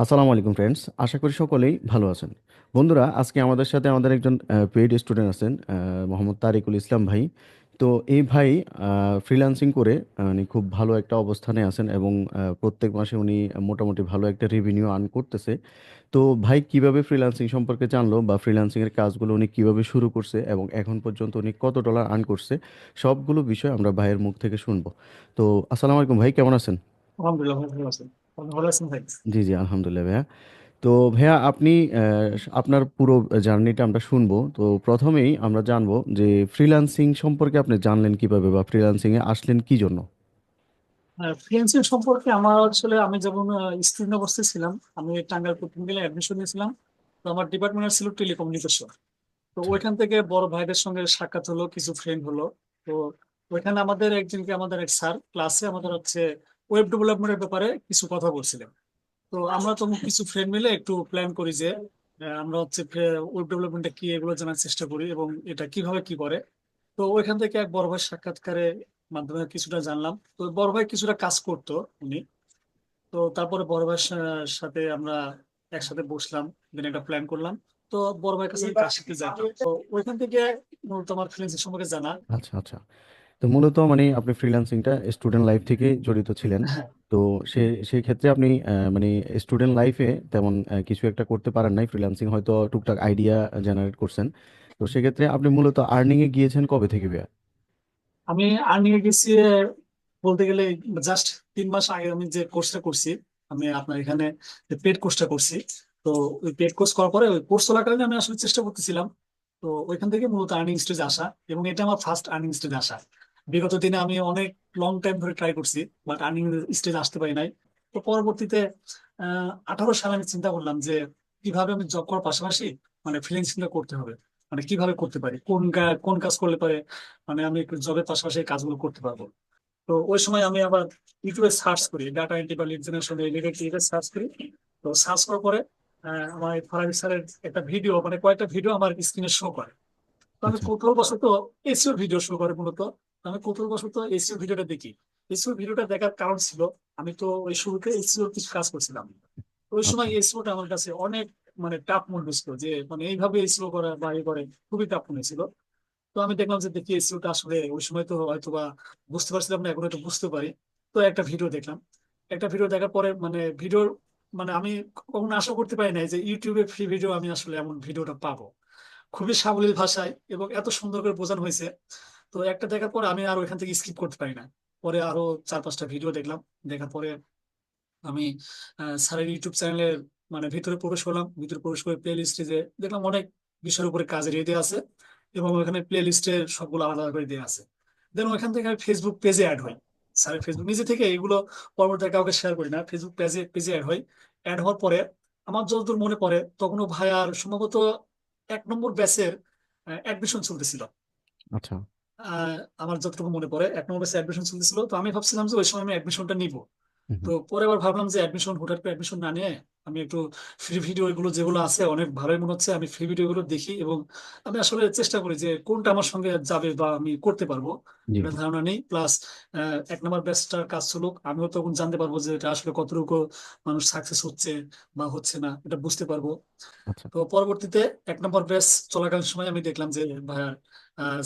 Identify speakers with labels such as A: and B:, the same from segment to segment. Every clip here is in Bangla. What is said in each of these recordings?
A: আসসালামু আলাইকুম ফ্রেন্ডস আশা করি সকলেই ভালো আছেন। বন্ধুরা, আজকে আমাদের সাথে আমাদের একজন পেইড স্টুডেন্ট আছেন মোহাম্মদ তারিকুল ইসলাম ভাই। তো এই ভাই ফ্রিল্যান্সিং করে উনি খুব ভালো একটা অবস্থানে আছেন এবং প্রত্যেক মাসে উনি মোটামুটি ভালো একটা রেভিনিউ আর্ন করতেছে। তো ভাই, কীভাবে ফ্রিল্যান্সিং সম্পর্কে জানলো বা ফ্রিল্যান্সিং এর কাজগুলো উনি কীভাবে শুরু করছে এবং এখন পর্যন্ত উনি কত ডলার আর্ন করছে, সবগুলো বিষয় আমরা ভাইয়ের মুখ থেকে শুনব। তো আসসালামু আলাইকুম ভাই, কেমন আছেন?
B: আলহামদুলিল্লাহ, ভালো আছেন ভালো আছেন ভাই?
A: জি জি আলহামদুলিল্লাহ ভাইয়া। তো ভাইয়া আপনি আহ, আপনার পুরো জার্নিটা আমরা শুনব। তো প্রথমেই আমরা জানব যে ফ্রিল্যান্সিং সম্পর্কে আপনি জানলেন কীভাবে বা ফ্রিল্যান্সিং এ আসলেন কি জন্য?
B: ফ্রিল্যান্সিং সম্পর্কে আমার আসলে আমি যেমন স্টুডেন্ট অবস্থায় ছিলাম আমি টাঙ্গাইল অ্যাডমিশন নিয়েছিলাম। তো আমার ডিপার্টমেন্ট ছিল টেলিকমিউনিকেশন তো
A: আচ্ছা।
B: ওইখান থেকে বড় ভাইদের সঙ্গে সাক্ষাৎ হলো কিছু ফ্রেন্ড হলো। তো ওইখানে আমাদের একজনকে আমাদের এক স্যার ক্লাসে আমাদের হচ্ছে ওয়েব ডেভেলপমেন্টের ব্যাপারে কিছু কথা বলছিলেন তো আমরা তো কিছু ফ্রেন্ড মিলে একটু প্ল্যান করি যে আমরা হচ্ছে ওয়েব ডেভেলপমেন্টটা কি এগুলো জানার চেষ্টা করি এবং এটা কীভাবে কি করে। তো ওইখান থেকে এক বড় ভাই সাক্ষাৎকারের মাধ্যমে কিছুটা জানলাম। তো বড় ভাই কিছুটা কাজ করতো উনি। তো তারপরে বড় ভাইয়ের সাথে আমরা একসাথে বসলাম দেন একটা প্ল্যান করলাম। তো বড় ভাইয়ের কাছে কাজ শিখতে যাই। তো ওইখান থেকে মূলত আমার সম্পর্কে জানা।
A: আচ্ছা আচ্ছা। তো মূলত মানে আপনি ফ্রিল্যান্সিংটা স্টুডেন্ট লাইফ থেকে জড়িত ছিলেন।
B: হ্যাঁ।
A: তো সে সেই ক্ষেত্রে আপনি মানে স্টুডেন্ট লাইফে তেমন কিছু একটা করতে পারেন নাই। ফ্রিল্যান্সিং হয়তো টুকটাক আইডিয়া জেনারেট করছেন। তো সেক্ষেত্রে আপনি মূলত আর্নিং এ গিয়েছেন কবে থেকে ভাইয়া?
B: আমি আর্নিং এ গেছি বলতে গেলে জাস্ট তিন মাস আগে আমি যে কোর্সটা করছি আমি আপনার এখানে পেড কোর্সটা করছি তো ওই পেড কোর্স করার পরে ওই কোর্স চলাকালীন আমি আসলে চেষ্টা করতেছিলাম। তো ওইখান থেকে মূলত আর্নিং স্টেজ আসা এবং এটা আমার ফার্স্ট আর্নিং স্টেজ আসা। বিগত দিনে আমি অনেক লং টাইম ধরে ট্রাই করছি বাট আর্নিং স্টেজ আসতে পারি নাই। তো পরবর্তীতে আঠারো সালে আমি চিন্তা করলাম যে কীভাবে আমি জব করার পাশাপাশি মানে ফ্রিল্যান্সিংটা করতে হবে? মানে কীভাবে করতে পারি? কোন কোন কাজ করলে পারে? মানে আমি জবের পাশাপাশি এই কাজগুলো করতে পারব। তো ওই সময় আমি আবার ইউটিউবে সার্চ করি ডাটা এন্ট্রি বা লিড জেনারেশন রিলেটেড সার্চ করি। তো সার্চ করার পরে আমার ফারাবি স্যারের একটা ভিডিও মানে কয়েকটা ভিডিও আমার স্ক্রিনে শো করে। তো আমি
A: আচ্ছা।
B: তো এসিও ভিডিও শো করে মূলত। আমি কৌতূহলবশত এসিও ভিডিওটা দেখি। এসিও ভিডিওটা দেখার কারণ ছিল আমি তো ওই শুরুতে এসিওর কিছু কাজ করছিলাম। ওই সময়
A: আচ্ছা।
B: এসিওটা আমার কাছে অনেক মানে টাফ মনে হচ্ছিল যে মানে এইভাবে এসিও করা বা এই করে খুবই টাফ মনে ছিল। তো আমি দেখলাম যে দেখি এসিওটা আসলে ওই সময় তো হয়তো বা বুঝতে পারছিলাম না এখন একটু বুঝতে পারি। তো একটা ভিডিও দেখলাম। একটা ভিডিও দেখার পরে মানে ভিডিওর মানে আমি কখনো আশা করতে পারি নাই যে ইউটিউবে ফ্রি ভিডিও আমি আসলে এমন ভিডিওটা পাবো। খুবই সাবলীল ভাষায় এবং এত সুন্দর করে বোঝানো হয়েছে। তো একটা দেখার পরে আমি আর ওইখান থেকে স্কিপ করতে পারি না। পরে আরও চার পাঁচটা ভিডিও দেখলাম। দেখার পরে আমি স্যারের ইউটিউব চ্যানেলের মানে ভিতরে প্রবেশ করলাম। ভিতরে প্রবেশ করে প্লে লিস্টে যে দেখলাম অনেক বিষয়ের উপরে কাজের ইয়ে দেওয়া আছে এবং ওখানে প্লে লিস্টের সবগুলো আলাদা করে দেওয়া আছে। দেন ওইখান থেকে আমি ফেসবুক পেজে অ্যাড হই। স্যারের ফেসবুক নিজে থেকে এগুলো পরবর্তীতে কাউকে শেয়ার করি না। ফেসবুক পেজে পেজে অ্যাড হই। অ্যাড হওয়ার পরে আমার যতদূর মনে পড়ে, তখনও ভাই আর সম্ভবত এক নম্বর ব্যাচের অ্যাডমিশন চলতেছিল।
A: আচ্ছা।
B: আমার যতটুকু মনে পড়ে এক নম্বর ব্যাচে অ্যাডমিশন চলতেছিল তো আমি ভাবছিলাম যে ওই সময় আমি অ্যাডমিশনটা নিব। তো পরে আবার ভাবলাম যে অ্যাডমিশন হুটহাট করে অ্যাডমিশন না নিয়ে আমি একটু ফ্রি ভিডিও এগুলো যেগুলো আছে অনেক ভালোই মনে হচ্ছে আমি ফ্রি ভিডিও গুলো দেখি এবং আমি আসলে চেষ্টা করি যে কোনটা আমার সঙ্গে যাবে বা আমি করতে পারব। এটা ধারণা নেই প্লাস এক নম্বর ব্যাচটার কাজ চলুক আমিও তখন জানতে পারব যে এটা আসলে কতটুকু মানুষ সাকসেস হচ্ছে বা হচ্ছে না এটা বুঝতে পারব।
A: আচ্ছা।
B: তো পরবর্তীতে এক নম্বর ব্যাচ চলাকালীন সময় আমি দেখলাম যে ভাইয়ার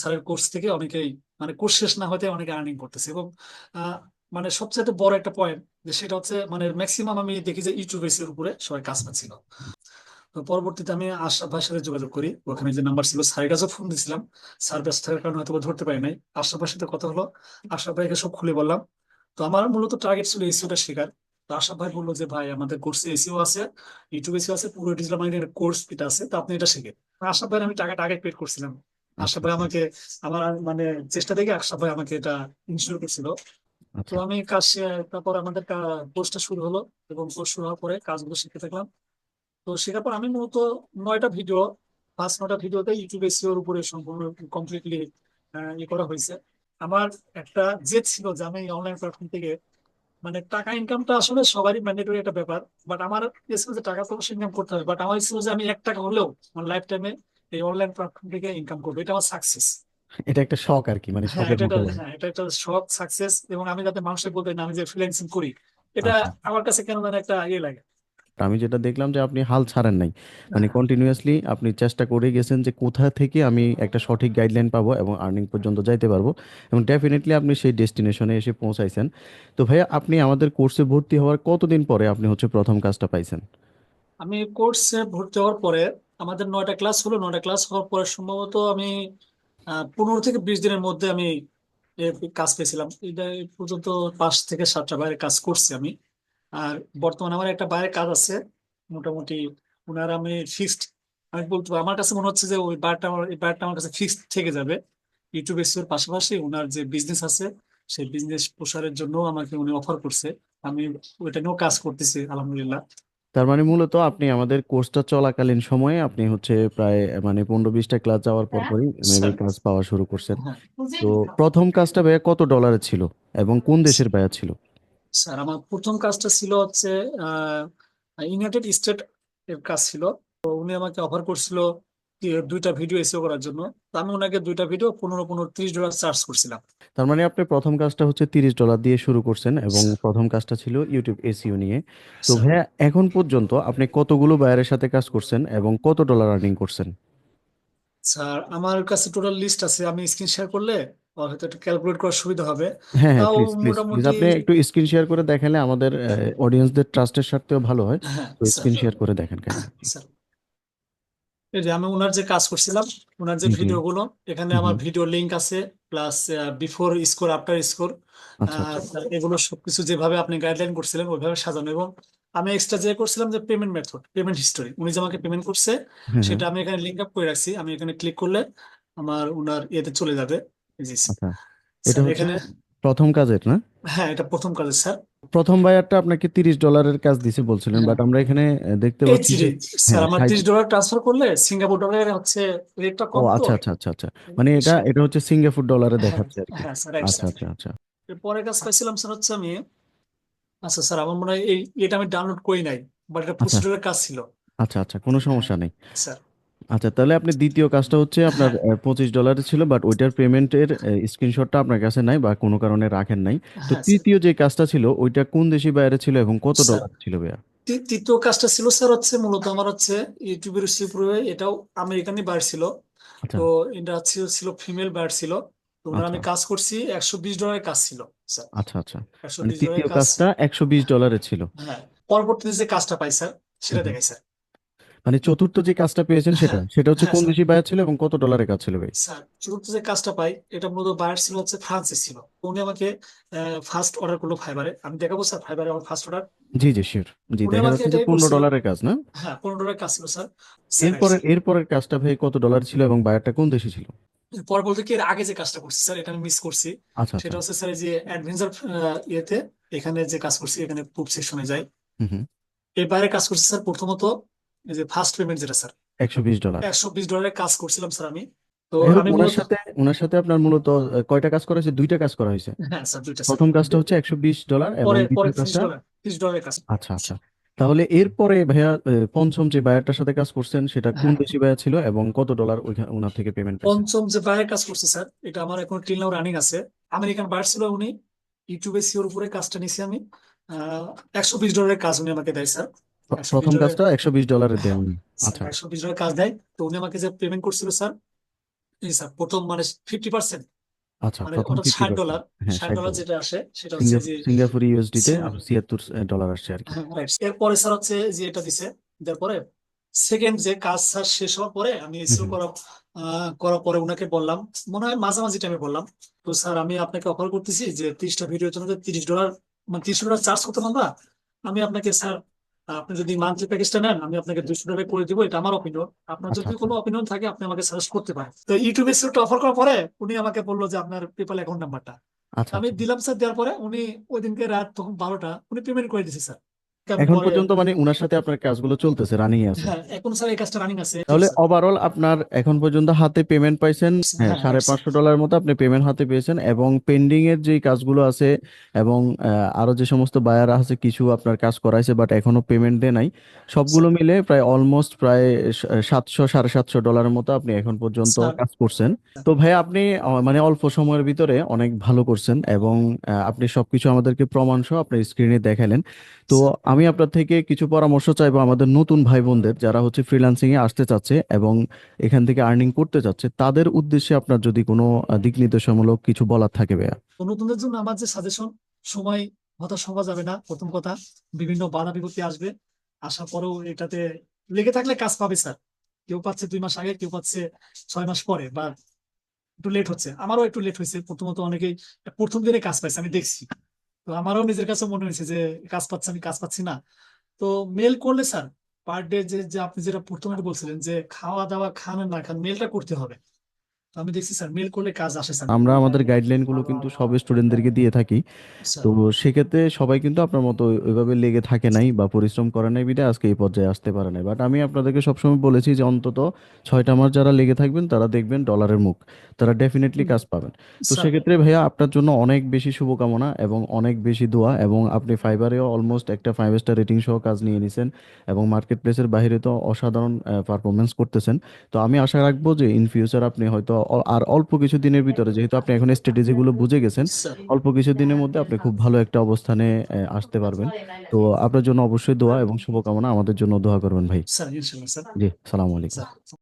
B: স্যারের কোর্স থেকে অনেকেই মানে কোর্স শেষ না হতে অনেকে আর্নিং করতেছে। এবং মানে সবচেয়ে বড় একটা পয়েন্ট যে সেটা হচ্ছে মানে ম্যাক্সিমাম আমি দেখি যে ইউটিউব এর উপরে সবাই কাজ পাচ্ছিল। তো পরবর্তীতে আমি আশরাফ ভাইয়ের সাথে যোগাযোগ করি। ওখানে যে নাম্বার ছিল, স্যারের কাছেও ফোন দিয়েছিলাম। স্যার ব্যস্ত থাকার কারণে হয়তো ধরতে পারি নাই। আশরাফ ভাইয়ের সাথে কথা হলো। আশরাফ ভাইকে সব খুলে বললাম। তো আমার মূলত টার্গেট ছিল এসিওটা শেখার। তো আশরাফ ভাই বলল যে, ভাই, আমাদের কোর্সে এসিও আছে ইউটিউব এসিও আছে, পুরো ডিজিটাল মার্কেটিং কোর্স এটা আছে, তো আপনি এটা শিখেন। আশরাফ ভাই আমি টাকাটা আগে পেড করছিলাম। আশরাফ ভাই আমাকে আমার মানে চেষ্টা থেকে আশরাফ ভাই আমাকে এটা ইনস্টল করছিল। তো
A: আচ্ছা
B: আমি কাজ তারপর আমাদের কোর্সটা শুরু হলো এবং কোর্স শুরু হওয়ার পরে কাজগুলো শিখতে থাকলাম। তো শেখার পর আমি মূলত নয়টা ভিডিও পাঁচ নয়টা ভিডিওতে ইউটিউব এসিওর উপরে সম্পূর্ণ কমপ্লিটলি ইয়ে করা হয়েছে। আমার একটা জেদ ছিল যে আমি অনলাইন প্ল্যাটফর্ম থেকে মানে টাকা ইনকামটা আসলে সবারই ম্যান্ডেটরি একটা ব্যাপার বাট আমার ছিল যে টাকা তো ইনকাম করতে হবে বাট আমার ছিল যে আমি এক টাকা হলেও আমার লাইফ টাইমে এই অনলাইন প্ল্যাটফর্ম থেকে ইনকাম করব। এটা আমার সাকসেস
A: এটা একটা শখ আর কি মানে
B: হ্যাঁ
A: শখের
B: এটা একটা
A: মতো বলে।
B: হ্যাঁ এটা একটা শখ সাকসেস এবং আমি যাতে মানুষের বলতে না আমি যে ফ্রিল্যান্সিং করি এটা
A: আচ্ছা।
B: আমার কাছে কেন যেন একটা ইয়ে লাগে।
A: আমি যেটা দেখলাম যে আপনি হাল ছাড়েন নাই। মানে। কন্টিনিউয়াসলি আপনি চেষ্টা করে গেছেন যে কোথা থেকে আমি একটা সঠিক গাইডলাইন পাবো এবং আর্নিং পর্যন্ত যাইতে পারব এবং ডেফিনেটলি আপনি সেই ডেস্টিনেশনে এসে পৌঁছাইছেন। তো ভাইয়া আপনি আমাদের কোর্সে ভর্তি হওয়ার কতদিন পরে আপনি হচ্ছে প্রথম কাজটা পাইছেন?
B: আমি কোর্সে ভর্তি হওয়ার পরে আমাদের নয়টা ক্লাস হলো, নয়টা ক্লাস হওয়ার পরে সম্ভবত আমি পনেরো থেকে বিশ দিনের মধ্যে আমি কাজ পেয়েছিলাম। এটা পর্যন্ত পাঁচ থেকে সাতটা বাইরে কাজ করছি আমি। আর বর্তমানে আমার একটা বাইরে কাজ আছে, মোটামুটি ওনার আমি ফিক্সড আমি বলতে আমার কাছে মনে হচ্ছে যে ওই বারটা আমার, এই বারটা আমার কাছে ফিক্সড থেকে যাবে। ইউটিউব এর পাশাপাশি ওনার যে বিজনেস আছে, সেই বিজনেস প্রসারের জন্য আমাকে উনি অফার করছে। আমি ওইটা নিয়েও কাজ করতেছি, আলহামদুলিল্লাহ।
A: তার মানে মূলত আপনি আমাদের কোর্সটা চলাকালীন সময়ে আপনি হচ্ছে প্রায় মানে পনেরো বিশটা ক্লাস যাওয়ার পর পরই মেবি
B: ক্লাস
A: কাজ পাওয়া শুরু করছেন।
B: হ্যাঁ।
A: তো প্রথম কাজটা ভাইয়া কত ডলারে ছিল এবং কোন দেশের ভাইয়া ছিল?
B: স্যার আমার প্রথম কাজটা ছিল হচ্ছে ইউনাইটেড স্টেট এর কাজ ছিল। তো উনি আমাকে অফার করছিল দুইটা ভিডিও এসিও করার জন্য। আমি ওনাকে দুইটা ভিডিও পনেরো পনেরো ত্রিশ ডলার চার্জ করছিলাম।
A: তার মানে আপনি প্রথম কাজটা হচ্ছে তিরিশ ডলার দিয়ে শুরু করছেন এবং প্রথম কাজটা ছিল ইউটিউব এসইও নিয়ে। তো ভাইয়া এখন পর্যন্ত আপনি কতগুলো বায়ারের সাথে কাজ করছেন এবং কত ডলার আর্নিং করছেন?
B: স্যার আমার কাছে টোটাল লিস্ট আছে। আমি স্ক্রিন শেয়ার করলে হয়তো একটু ক্যালকুলেট করার সুবিধা হবে।
A: হ্যাঁ হ্যাঁ
B: তাও
A: প্লিজ প্লিজ প্লিজ
B: মোটামুটি
A: আপনি একটু স্ক্রিন শেয়ার করে দেখালে আমাদের অডিয়েন্সদের ট্রাস্টের স্বার্থেও ভালো হয়।
B: হ্যাঁ
A: তো স্ক্রিন শেয়ার করে দেখেন কেন
B: স্যার এই যে আমি ওনার যে কাজ করছিলাম ওনার যে
A: জি
B: ভিডিওগুলো এখানে
A: হুম
B: আমার
A: হুম।
B: ভিডিও লিংক আছে plus before score after score
A: আচ্ছা আচ্ছা।
B: এগুলো সবকিছু যেভাবে আপনি গাইডলাইন করছিলেন ওইভাবে সাজানো এবং আমি এক্সট্রা যে করছিলাম যে পেমেন্ট মেথড পেমেন্ট হিস্টোরি উনি যে আমাকে পেমেন্ট করছে
A: হ্যাঁ হ্যাঁ
B: সেটা আমি এখানে লিংক আপ করে রাখছি আমি এখানে ক্লিক করলে আমার ওনার ইয়েতে চলে যাবে জি
A: আচ্ছা। এটা
B: স্যার
A: হচ্ছে
B: এখানে
A: প্রথম কাজের না?
B: হ্যাঁ এটা প্রথম কাজ স্যার
A: প্রথম বায়ারটা আপনাকে তিরিশ ডলারের কাজ দিছে বলছিলেন
B: হ্যাঁ।
A: বাট আমরা এখানে দেখতে পাচ্ছি যে
B: স্যার
A: হ্যাঁ
B: আমার
A: ষাট
B: তিরিশ ডলার ট্রান্সফার করলে সিঙ্গাপুর ডলারের হচ্ছে রেটটা কম তো
A: আচ্ছা আচ্ছা আচ্ছা আচ্ছা। মানে এটা এটা হচ্ছে সিঙ্গাপুর ডলারে
B: হ্যাঁ
A: দেখাচ্ছে আর কি।
B: হ্যাঁ স্যার
A: আচ্ছা
B: স্যার
A: আচ্ছা আচ্ছা।
B: পরে কাজ পাইছিলাম স্যার হচ্ছে আমি আচ্ছা স্যার আমার মনে হয় এই এটা আমি ডাউনলোড করি নাই বাট এটা
A: আচ্ছা।
B: প্রসিডিউরের কাজ ছিল।
A: আচ্ছা আচ্ছা কোনো
B: হ্যাঁ
A: সমস্যা নেই।
B: স্যার
A: আচ্ছা তাহলে আপনি দ্বিতীয় কাজটা হচ্ছে আপনার
B: হ্যাঁ
A: পঁচিশ ডলারের ছিল বাট ওইটার পেমেন্টের স্ক্রিনশটটা আপনার কাছে নাই বা কোনো কারণে রাখেন নাই। তো
B: হ্যাঁ
A: তৃতীয় যে কাজটা ছিল ওইটা কোন দেশি বাইরে ছিল এবং কত ডলার ছিল ভাইয়া?
B: তৃতীয় কাজটা ছিল স্যার হচ্ছে মূলত আমার হচ্ছে ইউটিউবের উপরে এটাও আমেরিকানই বার ছিল।
A: আচ্ছা।
B: তো এটা ছিল ফিমেল বার ছিল। তো আমি কাজ করছি একশো বিশ ডলারের কাজ ছিল স্যার।
A: আচ্ছা আচ্ছা। মানে তৃতীয় কাজটা একশো বিশ ডলারের ছিল।
B: হ্যাঁ পরবর্তীতে যে কাজটা পাই স্যার সেটা। দেখাই স্যার।
A: মানে চতুর্থ যে কাজটা পেয়েছেন সেটা
B: হ্যাঁ।
A: সেটা হচ্ছে
B: হ্যাঁ
A: কোন দেশি বায়ার ছিল এবং কত ডলারের কাজ ছিল ভাই?
B: স্যার চতুর্থ যে কাজটা পাই এটা মূলত বায়ার ছিল হচ্ছে ফ্রান্সে ছিল। উনি আমাকে ফার্স্ট অর্ডার করল ফাইবারে। আমি দেখাবো স্যার ফাইবারে আমার ফার্স্ট অর্ডার
A: জি জি শিওর জি দেখা যাচ্ছে যে পনেরো ডলারের কাজ না?
B: হ্যাঁ পনেরো ডলারের কাজ ছিল স্যার। স্যার
A: এরপরের এরপরের কাজটা ভাই কত ডলার ছিল এবং বায়ারটা কোন দেশে ছিল?
B: পর বলতে কি এর আগে যে কাজটা করছি স্যার এটা আমি মিস করছি।
A: আচ্ছা
B: সেটা
A: আচ্ছা
B: হচ্ছে স্যার এই যে অ্যাডভেঞ্চার ইয়েতে এখানে যে কাজ করছি এখানে পুব সেকশনে যাই।
A: হুম হুম।
B: এর বাইরে কাজ করছি স্যার প্রথমত এই যে ফার্স্ট পেমেন্ট যেটা স্যার
A: একশো বিশ ডলার
B: একশো বিশ ডলারের কাজ করছিলাম স্যার আমি। তো আমি
A: ওনার সাথে ওনার সাথে আপনার মূলত কয়টা কাজ করা হয়েছে? দুইটা কাজ করা হয়েছে।
B: হ্যাঁ স্যার দুইটা
A: প্রথম কাজটা হচ্ছে একশো বিশ ডলার এবং
B: পরে পরে
A: দ্বিতীয়
B: ত্রিশ
A: কাজটা
B: ডলার ত্রিশ ডলারের কাজ।
A: আচ্ছা আচ্ছা। তাহলে এরপরে ভাইয়া আহ, পঞ্চম যে বায়ারটার সাথে কাজ করছেন সেটা কোন
B: হ্যাঁ
A: দেশি বায়ার ছিল এবং কত ডলার ওইখানে ওনার থেকে পেমেন্ট পেয়েছেন?
B: পঞ্চম যে বাইরের কাজ করছে স্যার এটা আমার এখন টিল নাও রানিং আছে। আমেরিকান বায়ার ছিল উনি। ইউটিউবে সিওর উপরে কাজটা নিছি আমি। একশো বিশ ডলারের কাজ উনি আমাকে দেয় স্যার
A: প্রথম কাজটা একশো বিশ ডলারের দেন উনি। আচ্ছা।
B: একশো বিশ ডলার কাজ দেয়। তো উনি আমাকে যে পেমেন্ট করছিল স্যার এই স্যার প্রথম মানে ফিফটি পার্সেন্ট
A: আচ্ছা
B: মানে
A: প্রথম
B: ষাট ডলার
A: হ্যাঁ
B: ষাট ডলার
A: ডলার
B: যেটা আসে সেটা হচ্ছে যে
A: সিঙ্গাপুরি ইউএসডিতে ছিয়াত্তর ডলার আসছে আর কি।
B: হ্যাঁ রাইট এরপরে স্যার হচ্ছে যে এটা দিছে তারপরে সেকেন্ড যে কাজ স্যার শেষ হওয়ার পরে আমি এসিও। করা করার পরে ওনাকে বললাম মনে হয় মাঝামাঝি টাইমে বললাম। তো স্যার আমি আপনাকে অফার করতেছি যে তিরিশটা ভিডিওর জন্য তিরিশ ডলার মানে তিরিশ ডলার চার্জ করতে পারবা? আমি আপনাকে স্যার আপনি যদি মান্থলি প্যাকেজটা নেন আমি আপনাকে দুশো টাকা করে দিব এটা আমার অপিনিয়ন আপনার
A: আচ্ছা
B: যদি
A: আচ্ছা
B: কোনো অপিনিয়ন থাকে আপনি আমাকে সাজেস্ট করতে পারেন। তো ইউটিউবে সিওটা অফার করার পরে উনি আমাকে বলল যে আপনার পেপাল অ্যাকাউন্ট নাম্বারটা
A: আচ্ছা
B: আমি
A: আচ্ছা।
B: দিলাম স্যার দেওয়ার পরে উনি ওই দিনকে রাত তখন বারোটা উনি পেমেন্ট করে দিয়েছে স্যার
A: এখন
B: পরে
A: পর্যন্ত মানে উনার সাথে আপনার কাজগুলো চলতেছে রানিং আছে।
B: হ্যাঁ এখন স্যার এই কাজটা রানিং আছে।
A: তাহলে ওভারঅল আপনার এখন পর্যন্ত হাতে পেমেন্ট পাইছেন হ্যাঁ
B: হ্যাঁ
A: সাড়ে পাঁচশো ডলার মতো আপনি পেমেন্ট হাতে পেয়েছেন এবং পেন্ডিং এর যে কাজগুলো আছে এবং আরও যে সমস্ত বায়ার আছে কিছু আপনার কাজ করাইছে বাট এখনও পেমেন্ট দেয় নাই সবগুলো মিলে প্রায় অলমোস্ট প্রায় সাতশো সাড়ে সাতশো ডলারের মতো আপনি এখন পর্যন্ত কাজ করছেন। তো ভাই আপনি মানে অল্প সময়ের ভিতরে অনেক ভালো করছেন এবং আপনি সবকিছু আমাদেরকে প্রমাণ সহ আপনার স্ক্রিনে দেখালেন। তো আমি আপনার থেকে কিছু পরামর্শ চাইব আমাদের নতুন ভাই বোনদের যারা হচ্ছে ফ্রিল্যান্সিং এ আসতে চাচ্ছে এবং এখান থেকে আর্নিং করতে চাচ্ছে। তাদের উদ্দেশ্যে আপনার যদি কোনো দিক নির্দেশনামূলক কিছু বলার থাকে ভাইয়া।
B: নতুনদের জন্য আমার যে সাজেশন সময় হতাশ হওয়া যাবে না। প্রথম কথা, বিভিন্ন বাধা বিপত্তি আসবে। আসার পরেও এটাতে লেগে থাকলে কাজ পাবে স্যার কেউ পাচ্ছে দুই মাস আগে, কেউ পাচ্ছে ছয় মাস পরে বা একটু লেট হচ্ছে। আমারও একটু লেট হয়েছে। প্রথমত অনেকেই, প্রথম দিনে কাজ পাইছে, আমি দেখছি। তো আমারও নিজের কাছে মনে হয়েছে যে কাজ পাচ্ছে আমি, কাজ পাচ্ছি না। তো মেল করলে স্যার পার ডে যে আপনি যেটা প্রথমে বলছিলেন যে খাওয়া দাওয়া খান না খান মেলটা করতে হবে। আমি দেখছি স্যার মেল করলে কাজ আসে স্যার।
A: আমরা আমাদের গাইডলাইনগুলো কিন্তু সব স্টুডেন্টদেরকে দিয়ে থাকি। তো সেক্ষেত্রে সবাই কিন্তু আপনার মতো ওই- ওইভাবে লেগে থাকে নাই বা পরিশ্রম করে নাই বিধায় আজকে এই পর্যায়ে আসতে পারে নাই। বাট আমি আপনাদেরকে সবসময় বলেছি যে অন্তত ছয়টা মাস যারা লেগে থাকবেন তারা দেখবেন ডলারের মুখ। তারা ডেফিনেটলি কাজ পাবেন। তো সেক্ষেত্রে ভাইয়া আপনার জন্য অনেক বেশি শুভকামনা এবং অনেক বেশি দোয়া এবং আপনি ফাইবারেও অলমোস্ট একটা ফাইভ স্টার রেটিং সহ কাজ নিয়ে নিছেন এবং মার্কেট প্লেসের বাইরে তো অসাধারণ পারফরমেন্স করতেছেন। তো আমি আশা রাখব যে ইন ফিউচার আপনি হয়তো আর অল্প কিছু দিনের ভিতরে যেহেতু আপনি এখন স্ট্র্যাটেজিগুলো বুঝে গেছেন অল্প কিছু দিনের মধ্যে আপনি খুব ভালো একটা অবস্থানে আসতে পারবেন। তো আপনার জন্য অবশ্যই দোয়া এবং শুভকামনা। আমাদের জন্য দোয়া করবেন ভাই।
B: স্যার ইনশাল্লাহ স্যার।
A: জি সালাম আলাইকুম।